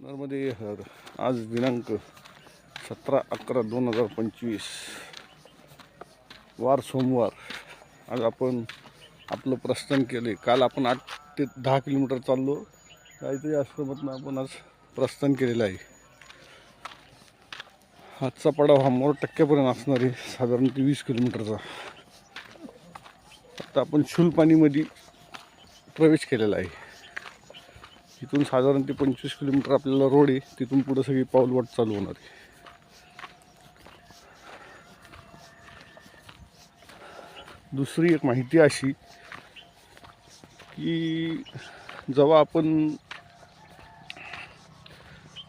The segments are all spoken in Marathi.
नर्मदे हर. आज दिनांक सतरा अकरा दोन हजार पंचवीस. वार सोमवार. आज आपण आपलं प्रस्थान केले. काल आपण आठ ते दहा किलोमीटर चाललो. काहीतरी आश्रमातून आपण आज प्रस्थान केलेलं आहे. आजचा पडाव हा मोर टक्क्यापर्यंत असणार आहे. साधारण ते वीस किलोमीटरचा. आता आपण शुलपाणीमध्ये प्रवेश केलेला आहे. इथून साधारण ते पंचवीस किलोमीटर आपल्याला रोड आहे तिथून पुढं सगळी पाऊलवाट चालू होणार आहे. दुसरी एक माहिती अशी की जेव्हा आपण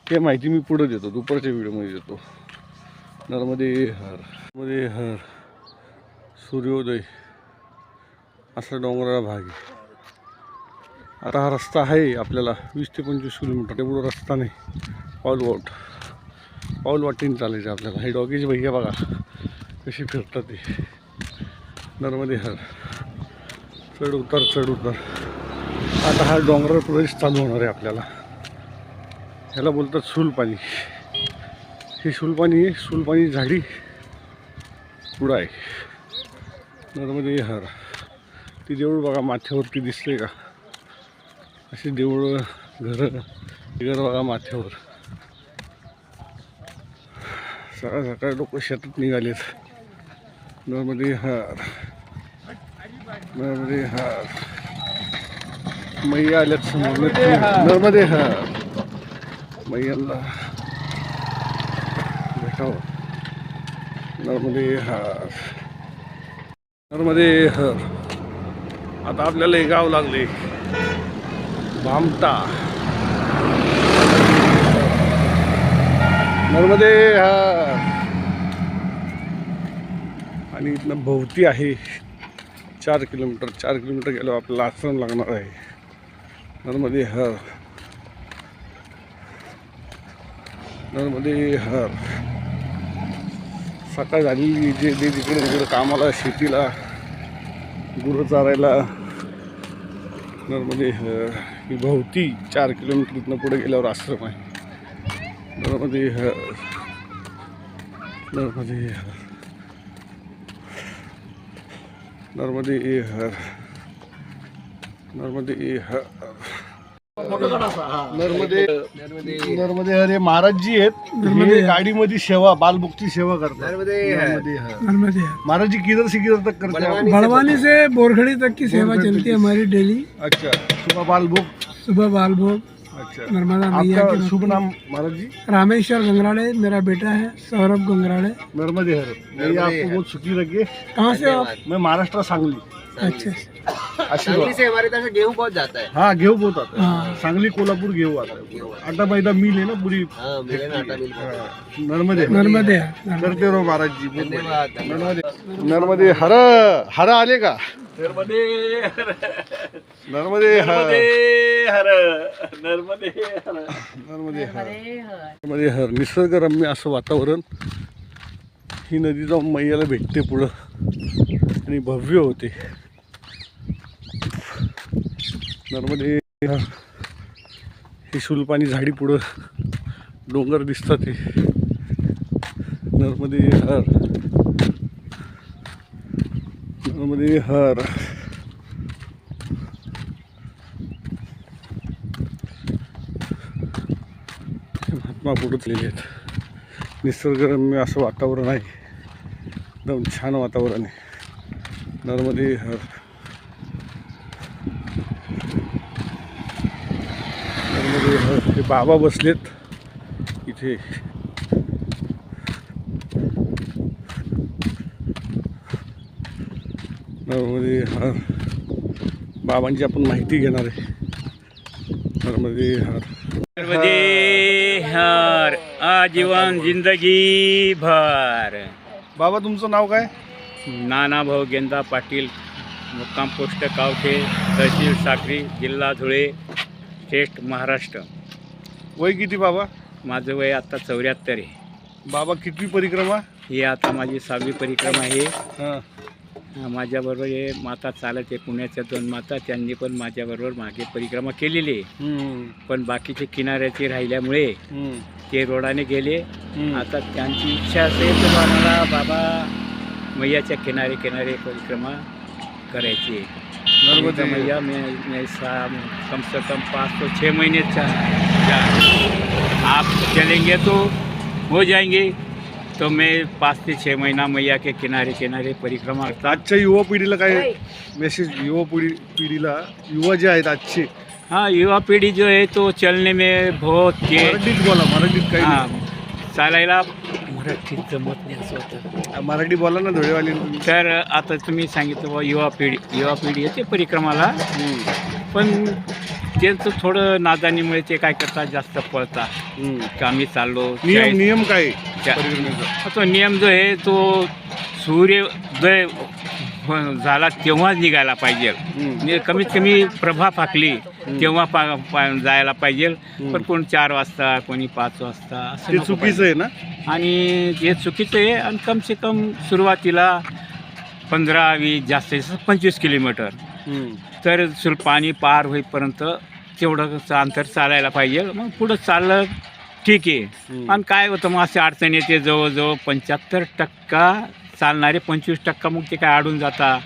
ते माहिती मी पुढं देतो दुपारच्या व्हिडिओमध्ये देतो. नर्मदे हर नर्मदे हर सूर्योदय असा डोंगराळा भाग आहे. आता हा रस्ता आहे आपल्याला वीस ते पंचवीस किलोमीटर. एवढं रस्ता नाही. पाऊल वाट पाऊल वाटेने चालायचं आपल्याला. हे डॉगीचे भैया बघा कशी फिरतात ते. नर्मदे हर. चढ उतार चढ उतार. आता हा डोंगराळ प्रदेश चालू होणार आहे आपल्याला. ह्याला बोलतात सुलपाणी. हे सुलपाणी आहे. सुलपाणी झाडी पुढं आहे. नर्मदे हर. ती देऊळ बघा माथ्यावरती दिसते का? अशी देऊळ घरं घर बघा माथ्यावर. सकाळ सकाळ लोक शेतात निघालेत. नर्मदे हार. नर्मदे हार. मैया आल्यात समोर. नर्मदे हार. मैयाला भेटावं. नर्मदे हार. नर्मदे हर. आता आपल्याला हे गाव लागले. भामटा नर्मदे हा. आणि इथनं भोवती आहे. चार किलोमीटर चार किलोमीटर गेल्यावर आपल्याला आश्रम लागणार आहे. नर्मदे हर. नर्मदे हर. सकाळ झालेली जे जे तिकडे तिकडे कामाला शेतीला गुरं चारायला. नर्मदे हर. ही भोवती चार किलोमीटर इथनं पुढे गेल्यावर आश्रम आहे. नर्मदे हर नर्मदे हर नर्मदे हर नर्मदे हर नर्मदे नर्मदे. हर हे महाराज जी आहेत हे गाडीमध्ये सेवा बालमुक्ती सेवा करतात. नर्मदे हर. नर्मदे महाराज जी किधर से किधर तक करते हैं बड़वानी से बोरखड़ी तक की सेवा चलती है हमारी डेली। अच्छा सुबह बाल भोग सुबह बाल भोग अच्छा। नर्मदा मैया आपका शुभ नाम महाराज जी रामेश्वर गंगराड़े मेरा बेटा है सौरभ गंगराड़े। नर्मदे हर। आपको बहुत सुखी लगे कहाँ से आप? मैं महाराष्ट्र सांगली। अच्छा. आशीर्वाद. से हमारे तरफ से गेहूं बहुत जाता है हाँ गेहूँ बहुत आता. हाँ। सांगली कोल्हापुर गेहूँ आता. है आटा मैदा मिल है ना पूरी. हाँ मिले ना आटा मिल हाँ, नर्मदे. नर्मदे करते रहो महाराज जी. धन्यवाद नर्मदे. नर्मदे हर हर आले का? नर्मदे हर. हर. नर्मदे हर. नर्मदे हर. नर्मदे हर. निसर्गरम्य असं वातावरण ही नदी जाऊन मैयाला भेटते पुढं. आणि भव्य होते. नर्मदे ही सुलपाणी झाडी पुढं डोंगर दिसतात ते नर्मदे हर. नर्मदे हर. महात्मा पुढतलेले आहेत. निसर्गरम्य असं वातावरण आहे. एकदम छान वातावरण आहे. नर्मदे हर नर्मदे हर हे बाबा बसलेत. इथे. नर्मदे हर बाबांची आपण माहिती घेणार आहे. नर्मदे हर नर्मदे हर आजीवन जिंदगी भर. बाबा तुमचं नाव काय? नाना भाऊ गेंदा पाटील मुक्काम पोस्ट कावठे तहसील साक्री जिल्हा धुळे. स्टेट महाराष्ट्र. वय किती बाबा? माझं वय आता चौऱ्याहत्तर आहे. बाबा कितवी परिक्रमा? ही आता माझी सहावी परिक्रमा आहे. हां. माझ्याबरोबर हे माता चालत आहे पुण्याच्या दोन माता. त्यांनी पण माझ्याबरोबर मागे परिक्रमा केलेली आहे. हम्म, पण बाकीचे किनाऱ्याचे राहिल्यामुळे हम्म, ते रोडाने गेले. हम्म. आता त्यांची इच्छा असेल तर आम्हाला बाबा मैयाच्या किनारे किनारे परिक्रमा करायची आहे. मैया में में सा कम से कम पाँच तो छः महीने आप चलेंगे तो हो जाएंगे। तो मैं पाँच से छः महीना मैया के किनारे किनारे परिक्रमा करता। आजच्या युवा पिढीला काय मेसेज युवा पिढी पिढीला युवा जे आहेत आजचे? हाँ युवा पीढ़ी जो है तो चलने में बहुत तेज मराठीत बोला मराठीत काही हां. चालायला मराठीत जमत नाही असं होतं. मराठी बोला ना धुळेवाली. तुम्ही तर आता तुम्ही सांगितलं बुवा युवा पिढी युवा पिढी येते परिक्रमाला. पण त्यांचं थोडं नादानीमुळे ते काय करतात जास्त पळतात. हम्म. की आम्ही चाललो नियम नियम काय चा- परिक्रमेचा? तो नियम जो आहे तो सूर्योदय झाला तेव्हाच निघायला पाहिजे. म्हणजे कमीत कमी प्रभा फाकली तेव्हा पा, पा जायला पाहिजे. पण कोण चार वाजता कोणी पाच वाजता असं ते नको चुकीचं आहे ना? पाहिजे. आणि हे चुकीचं आहे आणि कम से कम सुरुवातीला पंधरा वीस जास्तीत जास्त पंचवीस किलोमीटर. तर सुल पाणी पार होईपर्यंत तेवढं अंतर चालायला पाहिजे. मग पुढं चाललं ठीक आहे. आणि काय होतं मग असे अडचण येते जवळजवळ पंच्याहत्तर टक्का चालणारे पंचवीस टक्का मग ते काय अडून जाता.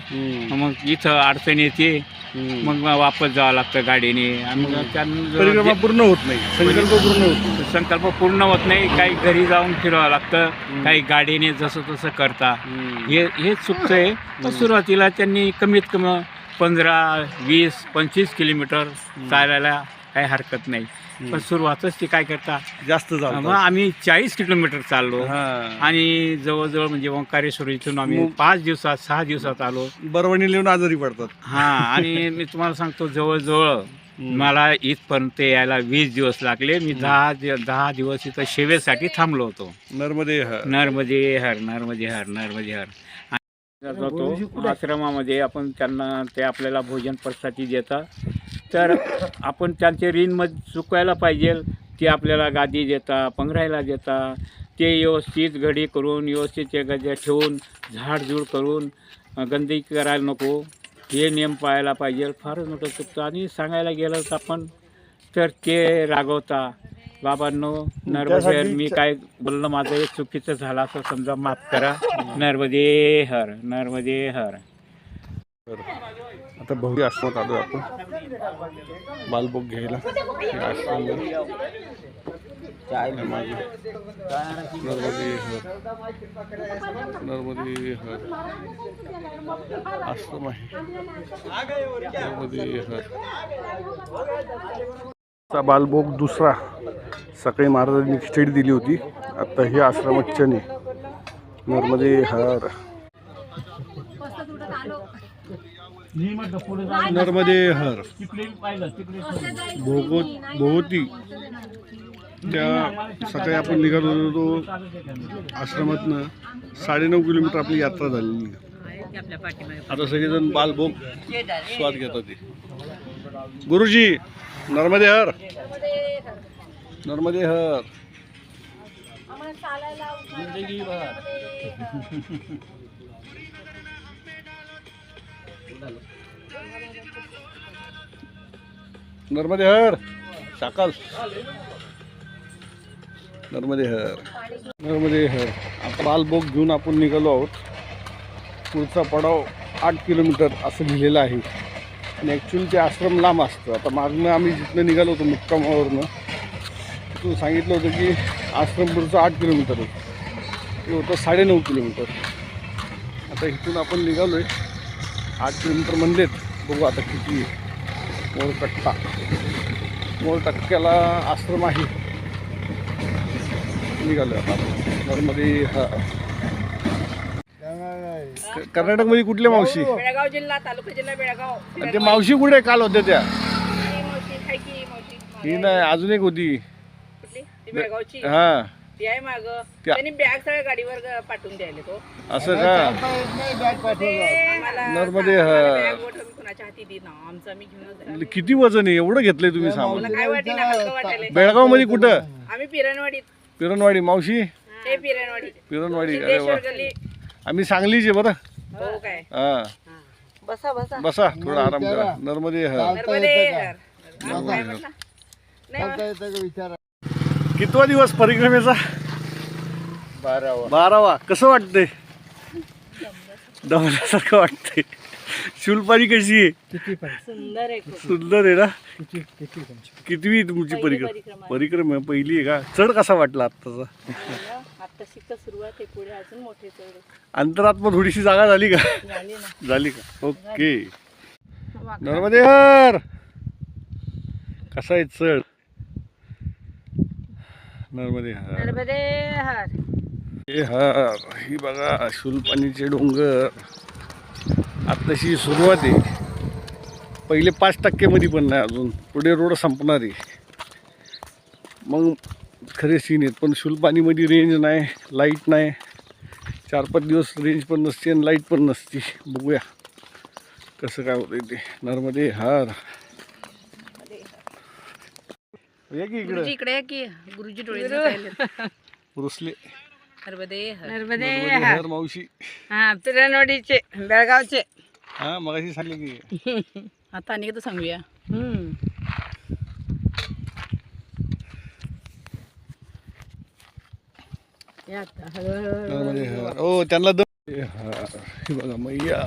मग इथं अडचण येते. मग वापस जावं लागतं गाडीने. आणि मग परिक्रमा त्यानं पूर्ण होत नाही. संकल्प पूर्ण होत नाही. संकल्प पूर्ण होत नाही. काही घरी जाऊन फिरावं लागतं. काही गाडीने जसं तसं करता. हे हे चुकतं आहे तर सुरुवातीला त्यांनी कमीत कमी पंधरा वीस पंचवीस किलोमीटर चालायला काही हरकत नाही. पण सुरुवातच ते काय करता? जास्त मग जाऊ. आम्ही चाळीस किलोमीटर चाललो. हा. आणि जवळजवळ म्हणजे ओंकारेश्वर इथून आम्ही मग- पाच दिवसात सहा दिवसात आलो. बरवणी लिहून आजारी पडतात. हा आणि मी तुम्हाला सांगतो जवळजवळ. मला इथपर्यंत यायला वीस दिवस लागले. मी दहा दि- दहा दिवस इथं सेवेसाठी थांबलो होतो. नर्मदे हा नर्मदे हर नर्मदे हर नर्मदे हर. आणि जातो आश्रमामध्ये आपण त्यांना ते आपल्याला भोजन प्रसादी देतात. तर आपण त्यांचे ऋण मग चुकवायला पाहिजे. ते आपल्याला गादी देता पंघरायला देता. ते व्यवस्थित घडी करून व्यवस्थित ते गद्या ठेवून झाडझूड करून गंदगी करायला नको. हे नियम पाळायला पाहिजे. फारच मोठं चुकतं. आणि सांगायला गेलं तर आपण तर ते रागवता. बाबांनो नर्मदे त्यासाठी- मी काय बोलणं माझं हे चुकीचं झालं असं समजा माफ करा. नर्मदे हर नर्मदे हर. आता बहुरी आश्रमात आलो आपण. बालबोग घ्यायला. आश्रम आहे. नर्मदे हर. नर्मदे हर. आश्रम आहे. नर्मदे हर. बालभोग दुसरा. सकाळी महाराजांनी खिचडी दिली होती. आता ही आश्रमात नर्मदे हर. नर्मदे हर. भोगोत भोवती त्या सकाळी आपण निघालो होतो आश्रमातनं साडेनऊ किलोमीटर आपली यात्रा झालेली. आता सगळेजण बालभोग स्वाद घेतात ते. गुरुजी नर्मदे हर. नर्मदे हर. नर्मदे हर साकाल नर्मदे हर. नर्मदे हर. आता बालभोग घेऊन आपण निघालो आहोत. पुढचा पडाव आठ किलोमीटर असं लिहिलेलं आहे. आणि ॲक्च्युली ते आश्रम लांब असतं. आता मागनं आम्ही जिथनं निघालो होतो मुक्कामावरनं तिथून सांगितलं होतं की आश्रम पुढचं आठ किलोमीटर आहे ते होतं साडेनऊ किलोमीटर. आता इथून आपण निघालो आहे आठ किलोमीटर म्हणलेत. बघू आता किती आहे. मोरकट्टा मोरटक्क्याला आश्रम आहे निघालो आता. हा. क- कर्नाटकमध्ये कुठल्या मावशी? बेळगाव जिल्हा तालुका जिल्हा बेळगाव. ते मावशी कुठे काल होत्या त्या? ही नाही अजून एक होती. कुठली? हा. ती आहे माग. त्या- त्यांनी बॅग सगळ्या गाडीवर पाठवून द्यायला तो. असं का? ते मला नर्मदे सांगा, हा. मला बॅग वठून कुणाच्या हाती दे ना आमचं आम्ही घेऊनच राहिलो. किती वजन आहे? एवढं घेतलंय तुम्ही सामान. मला काय वाटेल हलकं वाटायला बेळगावमध्ये कुठं? आम्ही पिरणवाडीत. पिरणवाडी मावशी? हे पिरणवाडी. पिरणवाडी अरे वा. सिद्धेश्वर गल्ली. आम्ही सांगलीचे बरं? हो काय? हा. बसा बसा. बसा थोडा आराम करा. नर्मदे नर्मदे. हा, काय म्हटला? नाही बा. कितवा दिवस परिक्रमेचा? बारावा. बारावा. कसं वाटतंय? दमल्यासारखं वाटतंय. शुलपाणी कशी आहे? सुंदर आहे खूप. सुंदर आहे ना? कितवी तुमची पहिली परिक्रमा? परिक्रमा. परिक्रमा पहिली आहे का? चढ कसा वाटला आत्ताचा? आता शिकत सुरुवात आहे पुढे अजून मोठे चढ. अंतरात्मा थोडीशी जागा झाली का? झाली ना. झाली का? ओके. नर्मदे हर कसा आहे चढ? नर्मदे हर. नर्मदे हर. हे हर ही बघा शुलपाणीचे डोंगर. आत्ताशी सुरुवात आहे. पहिले पाच टक्क्यामध्ये पण नाही अजून. पुढे रोड संपणार आहे. मग खरे सीन आहेत पण शुलपाणीमध्ये रेंज नाही लाइट नाही. चार पाच दिवस रेंज पण नसते आणि लाइट पण नसते. बघूया कसं काय होतं ते. नर्मदे हार. या की इकडं? गुरुजी इकडे की. गुरुजी डोळे रुसले. नर्मदे हर. नर्मदे हर. मावशी. हा पिरणवाडीचे बेळगावचे. हा मगाशी सांगले की. आता आणि सांगूया. नर्मदे हर. ओ त्यांना द हे. हे बघा मैया.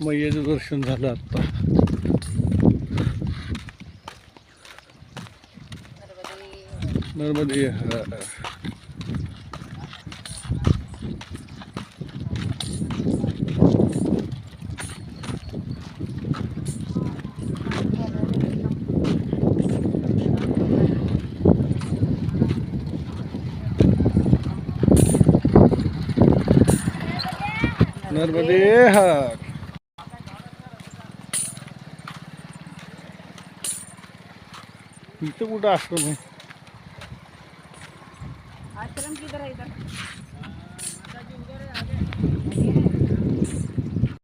मैयाचं दर्शन झालं आता. नर्मदे हर नर्मदे हर इथं कुठं आश्रम आहे आश्रम किधर है इधर